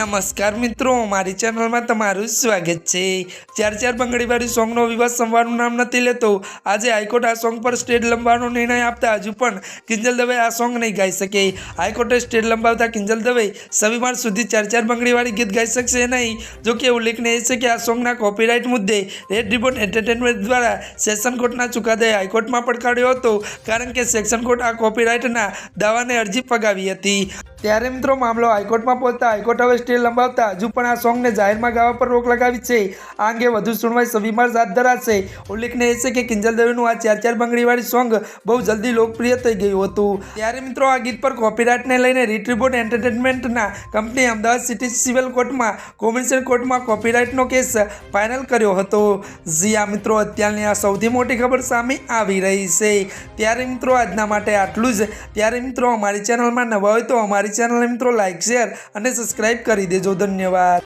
નમસ્કાર મિત્રો, મારી ચેનલમાં તમારું સ્વાગત છે. ચાર ચાર બંગડીવાળી સોંગનો વિવાદ સંભાળનું નામ નથી લેતો. આજે હાઈકોર્ટ આ સોંગ પર સ્ટેજ લંબાવવાનો નિર્ણય આપતા હજુ પણ કિંજલ દવે આ સોંગ નહીં ગાઈ શકે. હાઈકોર્ટે સ્ટેજ લંબાવતા કિંજલ દવે સવી સુધી ચાર ચાર બંગડીવાળી ગીત ગાઈ શકશે નહીં. જો કે ઉલ્લેખનીય છે કે આ સોંગના કોપીરાઇટ મુદ્દે રેડ રિબોન એન્ટરટેનમેન્ટ દ્વારા સેશન કોર્ટના ચુકાદાએ હાઈકોર્ટમાં પડકાર્યો હતો, કારણ કે સેક્શન કોર્ટ આ કોપીરાઇટના દાવાને અરજી ફગાવી હતી. ત્યારે મિત્રો મામલો હાઈકોર્ટમાં પહોંચતા હાઈકોર્ટ હવે સ્ટે લંબાવતા. હજુ પણ આ સોંગને જાહેરમાં ગાવા પર રોક લગાવી છે. આ અંગે વધુ સુનવાઈ સવિમાર હાથ ધરાશે. ઉલ્લેખનીય છે કે કિંજલ દવેનું આ ચાર ચાર બંગડીવાળી સોંગ બહુ જલ્દી લોકપ્રિય થઈ ગયું હતું. ત્યારે મિત્રો આ ગીત પર કોપીરાઇટને લઈને રીટ્રીબોટ એન્ટરટેનમેન્ટના કંપની અમદાવાદ સિટી સિવિલ કોર્ટમાં કોમિશન કોર્ટમાં કોપીરાઇટનો કેસ ફાઇનલ કર્યો હતો. જી આ મિત્રો, અત્યારની આ સૌથી મોટી ખબર સામે આવી રહી છે. ત્યારે મિત્રો આજના માટે આટલું જ. ત્યારે મિત્રો અમારી ચેનલમાં નવા હોય તો અમારી ચેનલને મિત્રો લાઇક શેર અને સબસ્ક્રાઈબ કરી દેજો. ધન્યવાદ.